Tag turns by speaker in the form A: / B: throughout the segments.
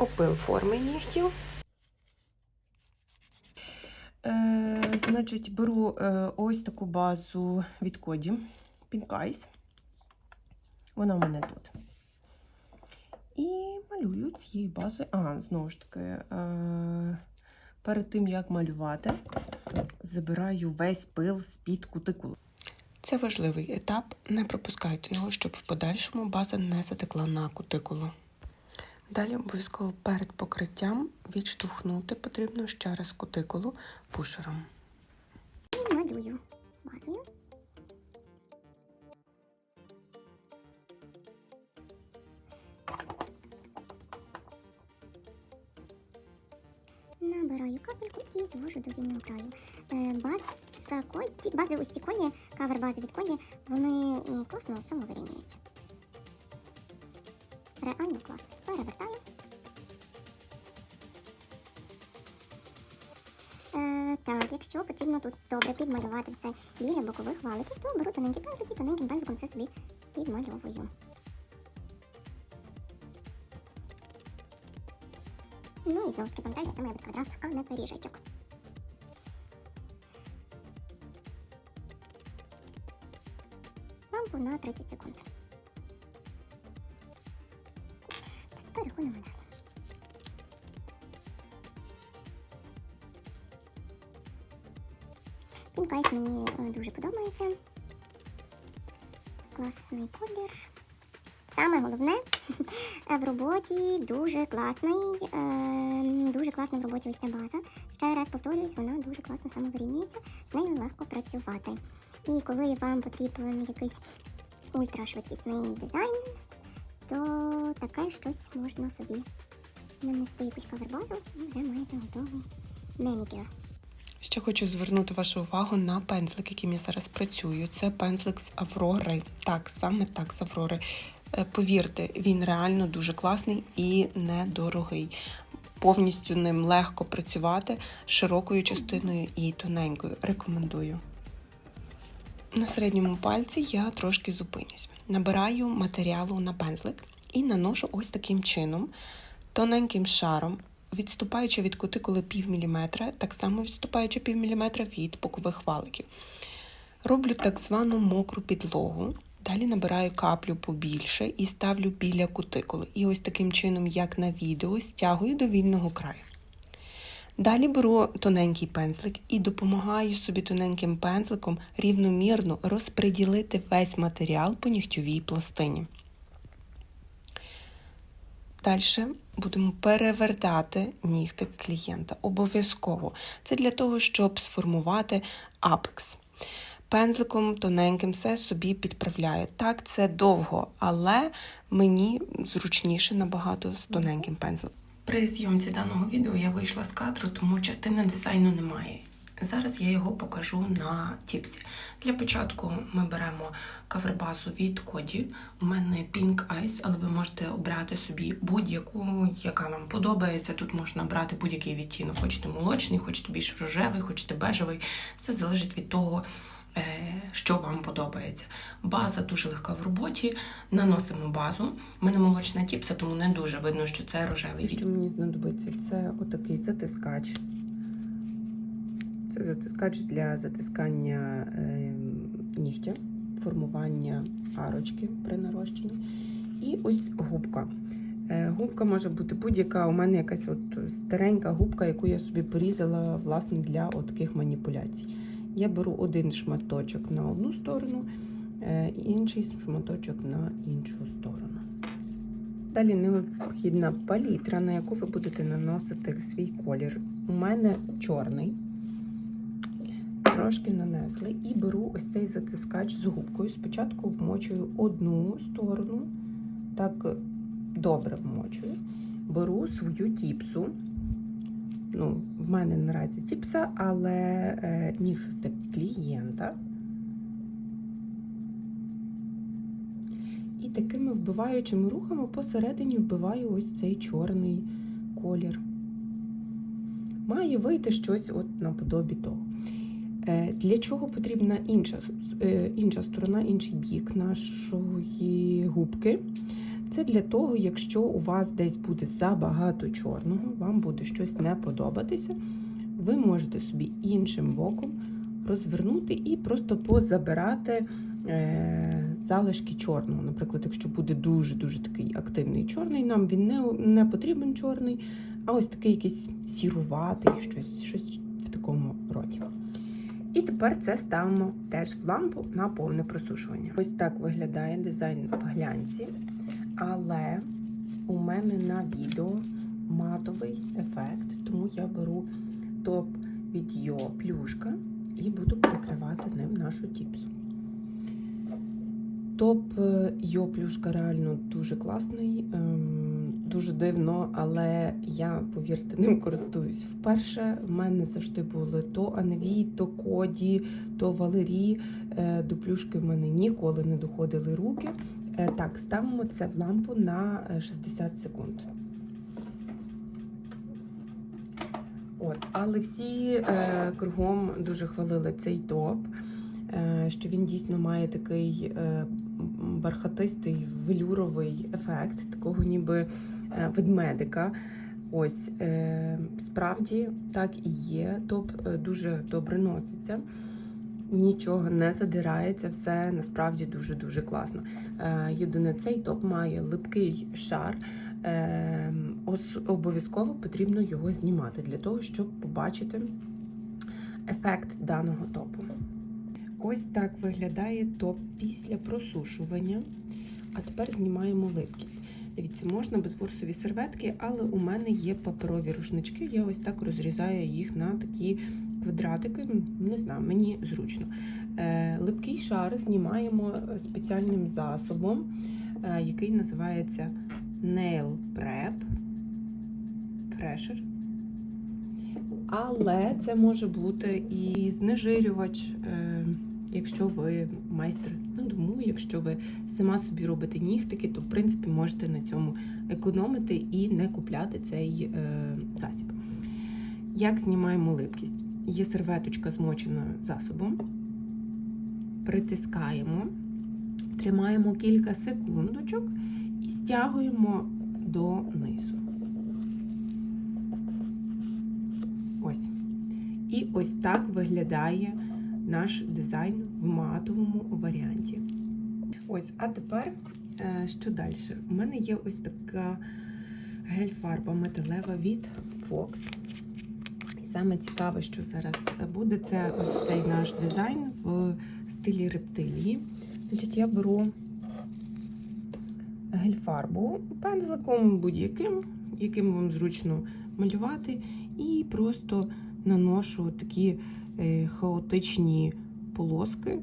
A: опил форми нігтів. Е, значить, беру е, ось таку базу від Коді Pink Eyes. Вона у мене тут. І малюю цією базою. А, знову ж таки, е, перед тим, як малювати, забираю весь пил з-під кутикули. Це важливий етап. Не пропускайте його, щоб в подальшому база не затекла на кутикулу. Далі обов'язково перед покриттям відштовхнути потрібно ще раз кутикулу пушером.
B: І малюю базою. Набираю капельку і звожу до краю. Е, База бази ось ці коні, кавер бази від коні, вони класно самовирівнюють. Реально класно. Перевертаю. Е, так, якщо потрібно тут добре підмалювати все біля бокових валиків, то беру тоненький пензлик і тоненьким пензликом все собі підмальовую. Ну і знову ж таки пам'ятаю, що це має бути квадрат, а не пиріжечок. Лампу на 30 секунд. Переходимо мені е, дуже подобається. Класний колір. Саме головне е, в роботі дуже класний, е, дуже класна в роботі ось ця база. Ще раз повторююсь, вона дуже класно самовирівнюється, з нею легко працювати. І коли вам потрібен якийсь ультрашвидкісний дизайн, то таке щось можна собі нанести якусь кавербазу і вже маєте готовий менікюр.
A: Ще хочу звернути вашу увагу на пензлик, яким я зараз працюю. Це пензлик з Аврори. Так, саме так, з Аврори. Е, Повірте, він реально дуже класний і недорогий. Повністю ним легко працювати широкою частиною і тоненькою. Рекомендую. На середньому пальці я трошки зупинюсь. Набираю матеріалу на пензлик і наношу ось таким чином, тоненьким шаром, відступаючи від кутикули пів міліметра, так само відступаючи пів міліметра від бокових валиків. Роблю так звану мокру підлогу. Далі набираю каплю побільше і ставлю біля кутикули. І ось таким чином, як на відео, стягую до вільного краю. Далі беру тоненький пензлик і допомагаю собі тоненьким пензликом рівномірно розподілити весь матеріал по нігтьовій пластині. Далі будемо перевертати нігтик клієнта. Обов'язково. Це для того, щоб сформувати апекс. Пензликом тоненьким все собі підправляю. Так, це довго, але мені зручніше набагато з тоненьким пензликом. При зйомці даного відео я вийшла з кадру, тому частини дизайну немає. Зараз я його покажу на тіпсі. Для початку ми беремо кавербазу від Коді. У мене Pink Eyes, але ви можете обрати собі будь-яку, яка вам подобається. Тут можна брати будь-який відтінок. Хочете молочний, хочете більш рожевий, хочете бежевий. Все залежить від того, е, що вам подобається. База дуже легка в роботі. Наносимо базу. У мене молочна тіпса, тому не дуже видно, що це рожевий. Що мені знадобиться? Це отакий затискач. Це затискач для затискання е, нігтя, формування арочки при нарощенні. І ось губка. Е, губка може бути будь-яка. У мене якась от старенька губка, яку я собі порізала власне для таких маніпуляцій. Я беру один шматочок на одну сторону, е, інший шматочок на іншу сторону. Далі необхідна палітра, на яку ви будете наносити свій колір. У мене чорний. Трошки нанесли і беру ось цей затискач з губкою. Спочатку вмочую одну сторону, так добре вмочую. Беру свою тіпсу. Ну, в мене наразі тіпса, але е, нігтик клієнта. І такими вбиваючими рухами посередині вбиваю ось цей чорний колір. Має вийти щось от наподобі того. Е, Для чого потрібна інша, е, інша сторона, інший бік нашої губки? Це для того, якщо у вас десь буде забагато чорного, вам буде щось не подобатися, ви можете собі іншим боком розвернути і просто позабирати е, залишки чорного. Наприклад, якщо буде дуже-дуже такий активний чорний, нам він не, не потрібен чорний, а ось такий якийсь сіруватий, щось, щось в такому роді. І тепер це ставимо теж в лампу на повне просушування. Ось так виглядає дизайн в глянці, але у мене на відео матовий ефект, тому я беру топ від Йо плюшка і буду прикривати ним нашу тіпсу. Топ Йо плюшка реально дуже класний, ем, дуже дивно, але я, повірте, ним користуюсь вперше. В мене завжди були то Анві, то Коді, то Валерій. Е, До плюшки в мене ніколи не доходили руки. Е, Так, ставимо це в лампу на е, 60 секунд. От, але всі е, кругом дуже хвалили цей топ, е, що він дійсно має такий е, бархатистий велюровий ефект, такого ніби е, ведмедика. Ось е, справді так і є. Топ е, дуже добре носиться. Нічого не задирається, все насправді дуже дуже класно. Єдине, цей топ має липкий шар. Обов'язково потрібно його знімати для того, щоб побачити ефект даного топу. Ось так виглядає топ після просушування. А тепер знімаємо липкість. Дивіться, можна безворсові серветки, але у мене є паперові рушнички. Я ось так розрізаю їх на такі квадратики. Не знаю, мені зручно. Е, липкий шар знімаємо спеціальним засобом, е, який називається Nail Prep Fresher. Але це може бути і знежирювач, е, якщо ви майстер на дому, якщо ви сама собі робите нігтики, то в принципі можете на цьому економити і не купляти цей е, засіб. Як знімаємо липкість? Є серветочка змочена засобом, притискаємо, тримаємо кілька секундочок і стягуємо донизу. Ось. І ось так виглядає наш дизайн в матовому варіанті. Ось, а тепер е, що далі? У мене є ось така гель-фарба металева від Fox. І саме цікаве, що зараз буде, це ось цей наш дизайн в стилі рептилії. Значить, я беру гель-фарбу пензликом будь-яким, яким вам зручно малювати, і просто наношу такі е, хаотичні полоски.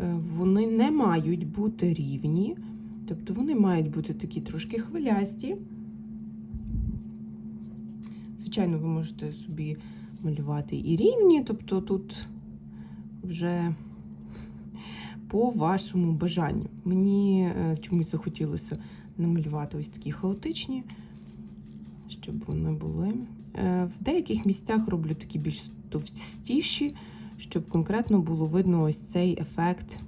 A: Е, Вони не мають бути рівні, тобто вони мають бути такі трошки хвилясті. Звичайно, ви можете собі малювати і рівні, тобто тут вже по вашому бажанню. Мені е, чомусь захотілося намалювати ось такі хаотичні, щоб вони були. Е, В деяких місцях роблю такі більш товстіші, щоб конкретно було видно ось цей ефект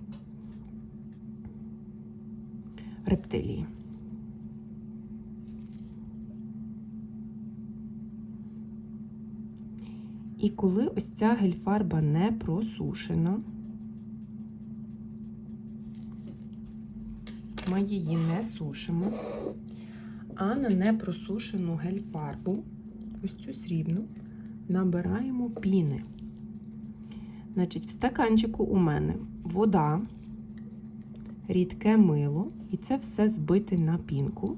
A: рептилії. І коли ось ця гель-фарба не просушена, ми її не сушимо, а на непросушену гель-фарбу, ось цю срібну, набираємо піни. Значить, в стаканчику у мене вода, рідке мило, і це все збите на пінку.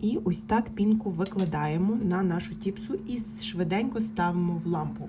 A: І ось так пінку викладаємо на нашу тіпсу і швиденько ставимо в лампу.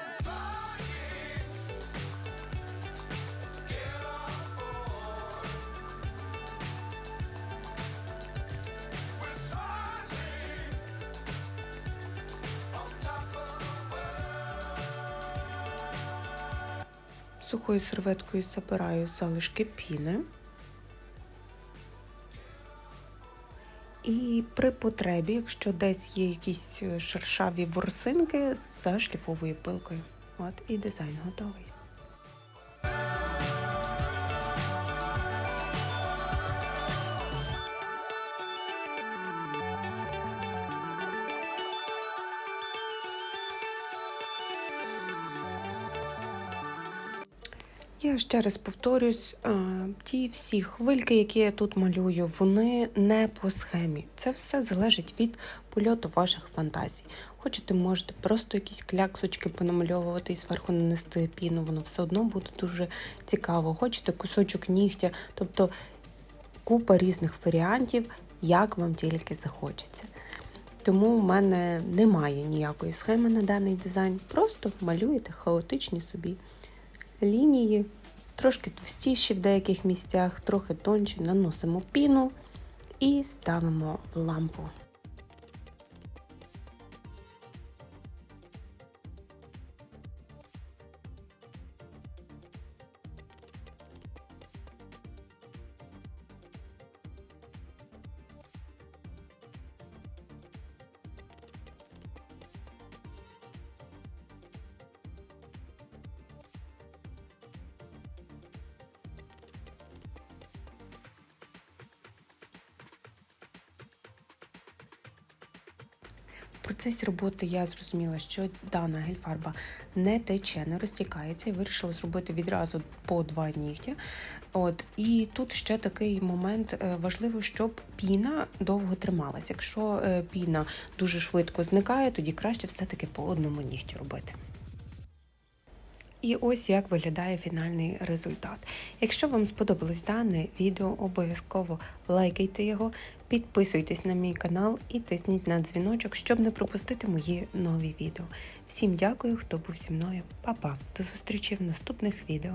A: Сухою серветкою забираю залишки піни. І при потребі, якщо десь є якісь е, шершаві ворсинки, зашліфовую пилкою. От і дизайн готовий. Я ще раз повторюсь, е, ті всі хвильки, які я тут малюю, вони не по схемі. Це все залежить від польоту ваших фантазій. Хочете, можете просто якісь кляксочки понамальовувати і зверху нанести піну, воно все одно буде дуже цікаво. Хочете кусочок нігтя, тобто купа різних варіантів, як вам тільки захочеться. Тому в мене немає ніякої схеми на даний дизайн. Просто малюєте хаотичні собі лінії, трошки товстіші в деяких місцях, трохи тонші, наносимо піну і ставимо в лампу. В процесі роботи я зрозуміла, що дана гель-фарба не тече, не розтікається, і вирішила зробити відразу по два нігтя. От і тут ще такий момент важливий, щоб піна довго трималась. Якщо е, піна дуже швидко зникає, тоді краще все-таки по одному нігтю робити. І ось як виглядає фінальний результат. Якщо вам сподобалось дане відео, обов'язково лайкайте його, підписуйтесь на мій канал і тисніть на дзвіночок, щоб не пропустити мої нові відео. Всім дякую, хто був зі мною. Па-па! До зустрічі в наступних відео.